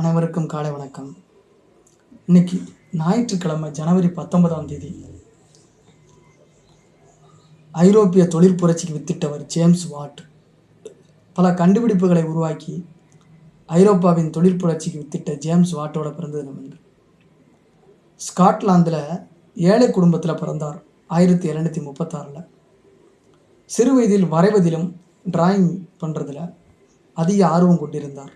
அனைவருக்கும் காலை வணக்கம். இன்னைக்கு ஞாயிற்றுக்கிழமை ஜனவரி பத்தொன்பதாம் தேதி ஐரோப்பிய தொழில் புரட்சிக்கு வித்திட்டவர் ஜேம்ஸ் வாட். பல கண்டுபிடிப்புகளை உருவாக்கி ஐரோப்பாவின் தொழில் புரட்சிக்கு வித்திட்ட ஜேம்ஸ் வாட்டோட பிறந்த தினம் என்று ஸ்காட்லாந்தில் ஏழை குடும்பத்தில் பிறந்தார் ஆயிரத்தி எழுநூற்றி முப்பத்தாறில். சிறு வயதில் வரைவதிலும் டிராயிங் பண்ணுறதுல அதிக ஆர்வம் கொண்டிருந்தார்.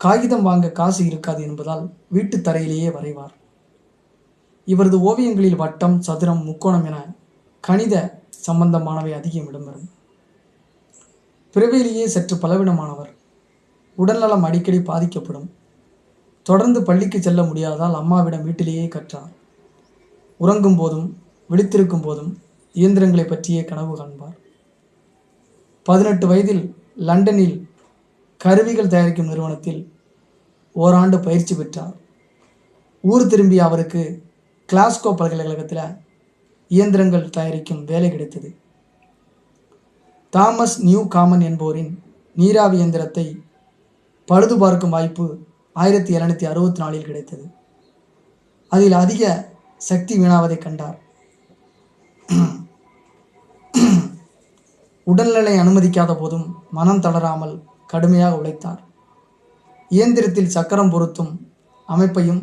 காகிதம் வாங்க காசு இருக்காது என்பதால் வீட்டு தரையிலேயே வரைவார். இவரது ஓவியங்களில் வட்டம் சதுரம் முக்கோணம் என கணித சம்பந்தமானவை அதிகம் இடம்பெறும். பிறவியிலேயே சற்று பலவீனமானவர். உடல்நலம் அடிக்கடி பாதிக்கப்படும். தொடர்ந்து பள்ளிக்கு செல்ல முடியாதால் அம்மாவிடம் வீட்டிலேயே கற்றார். உறங்கும் போதும் விழித்திருக்கும் போதும் இயந்திரங்களை பற்றியே கனவு காண்பார். பதினெட்டு வயதில் லண்டனில் கருவிகள் தயாரிக்கும் நிறுவனத்தில் ஓராண்டு பயிற்சி பெற்றார். ஊர் திரும்பிய அவருக்கு கிளாஸ்கோ பல்கலைக்கழகத்தில் இயந்திரங்கள் தயாரிக்கும் வேலை கிடைத்தது. தாமஸ் நியூ காமன் என்போரின் நீராவி இயந்திரத்தை பழுது பார்க்கும் வாய்ப்பு ஆயிரத்தி எழுநூற்றி அறுபத்தி நாலில் கிடைத்தது. அதில் அதிக சக்தி வீணாவதை கண்டார். உடல்நிலை அனுமதிக்காத போதும் மனம் தளராமல் கடுமையாக உழைத்தார். இயந்திரத்தில் சக்கரம் பொருத்தும் அமைப்பையும்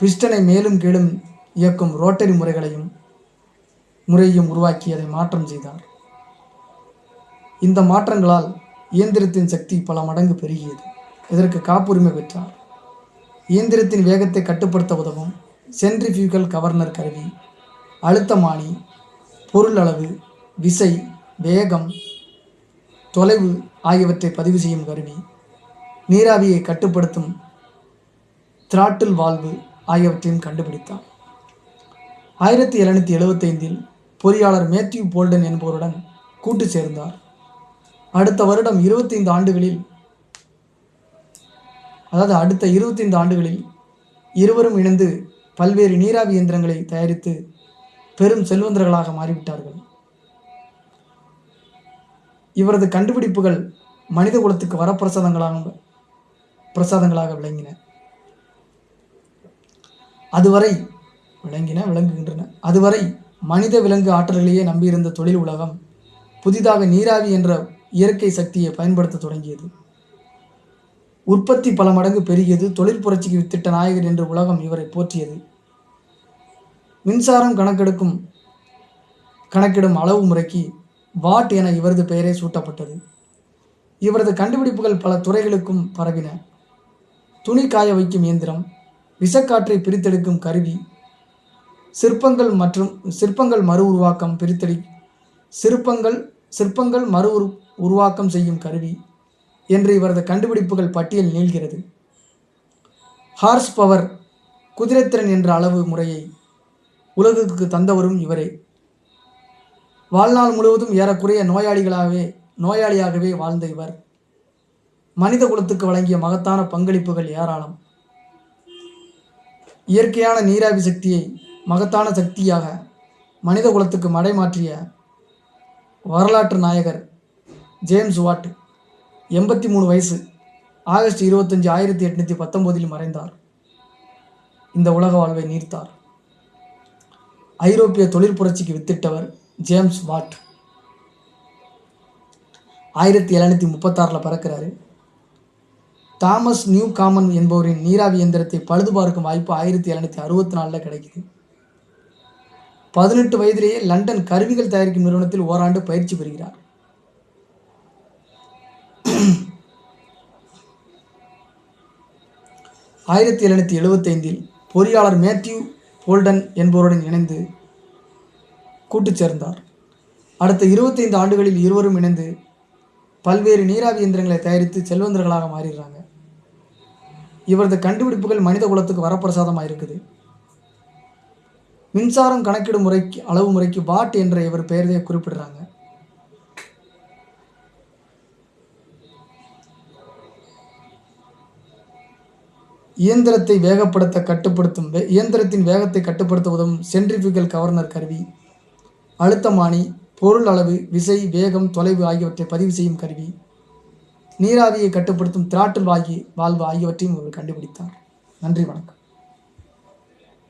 பிஸ்டனை மேலும் கீழும் இயக்கும் ரோட்டரி முறைகளையும் முறையையும் உருவாக்கி அதை மாற்றம் செய்தார். இந்த மாற்றங்களால் இயந்திரத்தின் சக்தி பல மடங்கு பெருகியது. இதற்கு காப்புரிமை பெற்றார். இயந்திரத்தின் வேகத்தை கட்டுப்படுத்த உதவும் சென்ட்ரிஃபியூகல் கவர்னர் கருவி அழுத்தமானி பொருள் அளவு விசை வேகம் தொலைவு ஆகியவற்றை பதிவு செய்யும் கருவி நீராவியை கட்டுப்படுத்தும் திராட்டில் வால்வு ஆகியவற்றையும் கண்டுபிடித்தார். ஆயிரத்தி எழுநூற்றி எழுபத்தைந்தில் பொறியாளர் மேத்யூ போல்டன் என்பவருடன் கூட்டு சேர்ந்தார். அடுத்த வருடம் இருபத்தைந்து ஆண்டுகளில் அதாவது அடுத்த இருபத்தைந்து ஆண்டுகளில் இருவரும் இணைந்து பல்வேறு நீராவி இயந்திரங்களை தயாரித்து பெரும் செல்வந்தர்களாக மாறிவிட்டார்கள். இவரது கண்டுபிடிப்புகள் மனித குலத்துக்கு வரப்பிரசாதங்களாக பிரசாதங்களாக விளங்கின. அதுவரை விளங்கின விளங்குகின்றன. அதுவரை மனித விலங்கு ஆற்றல்களையே நம்பியிருந்த தொழில் உலகம் புதிதாக நீராவி என்ற இயற்கை சக்தியை பயன்படுத்த தொடங்கியது. உற்பத்தி பல மடங்கு பெருகியது. தொழில் புரட்சிக்கு வித்திட்ட நாயகர் என்று உலகம் இவரை போற்றியது. மின்சாரம் கணக்கெடுக்கும் கணக்கிடும் அளவு முறைக்கு வாட் என இவரது பெயரே சூட்டப்பட்டது. இவரது கண்டுபிடிப்புகள் பல துறைகளுக்கும் பரவின. துணி காய வைக்கும் இயந்திரம் விஷக்காற்றை பிரித்தெடுக்கும் கருவி சிற்பங்கள் மற்றும் சிற்பங்கள் மறு உருவாக்கம் பிரித்தெடு சிற்பங்கள் சிற்பங்கள் மறு உரு உருவாக்கம் செய்யும் கருவி என்று இவரது கண்டுபிடிப்புகள் பட்டியல் நீள்கிறது. ஹார்ஸ் பவர் குதிரைத்திறன் என்ற அளவு முறையை உலகுக்கு தந்தவரும் இவரே. வாழ்நாள் முழுவதும் ஏறக்குறைய நோயாளிகளாகவே நோயாளியாகவே வாழ்ந்த இவர். மனித குலத்துக்கு வழங்கிய மகத்தான பங்களிப்புகள் ஏராளம். இயற்கையான நீராவி சக்தியை மகத்தான சக்தியாக மனித குலத்துக்கு மடை மாற்றிய வரலாற்று நாயகர் ஜேம்ஸ் வாட் எண்பத்தி மூணு வயசு ஆகஸ்ட் இருபத்தஞ்சி ஆயிரத்தி எட்நூற்றி பத்தொம்போதில் மறைந்தார். இந்த உலக வாழ்வை நீர்த்தார். ஐரோப்பிய தொழிற்புரட்சிக்கு வித்திட்டவர் ஜேம்ஸ் வாட். ஆயிரத்தி எழுநூற்றி முப்பத்தாறில் பிறக்கிறாரு. தாமஸ் நியூ காமன் என்பவரின் நீராவி இயந்திரத்தை பழுது பார்க்கும் வாய்ப்பு ஆயிரத்தி எழுநூற்றி அறுபத்தி நாலில் கிடைக்குது. பதினெட்டு வயதிலேயே லண்டன் கருவிகள் தயாரிக்கும் நிறுவனத்தில் ஓராண்டு பயிற்சி பெறுகிறார். ஆயிரத்தி எழுநூற்றி எழுபத்தைந்தில் பொறியாளர் மேத்யூ போல்டன் என்பவருடன் இணைந்து கூட்டு சேர்ந்தார் அடுத்த இருபத்தைந்து ஆண்டுகளில் இருவரும் இணைந்து பல்வேறு நீராவி இயந்திரங்களை தயாரித்து செல்வந்தர்களாக மாறிடுறாங்க. இவரது கண்டுபிடிப்புகள் மனித குலத்துக்கு வரப்பிரசாதமாக இருக்குது. மின்சாரம் கணக்கிடும் முறைக்கு அளவு முறைக்கு வாட் என்ற இவர் பெயரையே குறிப்பிடுறாங்க. இயந்திரத்தை வேகப்படுத்த கட்டுப்படுத்தும் வே- இயந்திரத்தின் வேகத்தை கட்டுப்படுத்த உதவும் சென்ட்ரிஃபியூகல் கவர்னர் கருவி. அழுத்தமானி பொருள் அளவு விசை வேகம் தொலைவு ஆகியவற்றை பதிவு செய்யும் கருவி. நீராவியை கட்டுப்படுத்தும் திராட்டல் வாகி வாழ்வு ஆகியவற்றையும் இவர் கண்டுபிடித்தார். நன்றி வணக்கம்.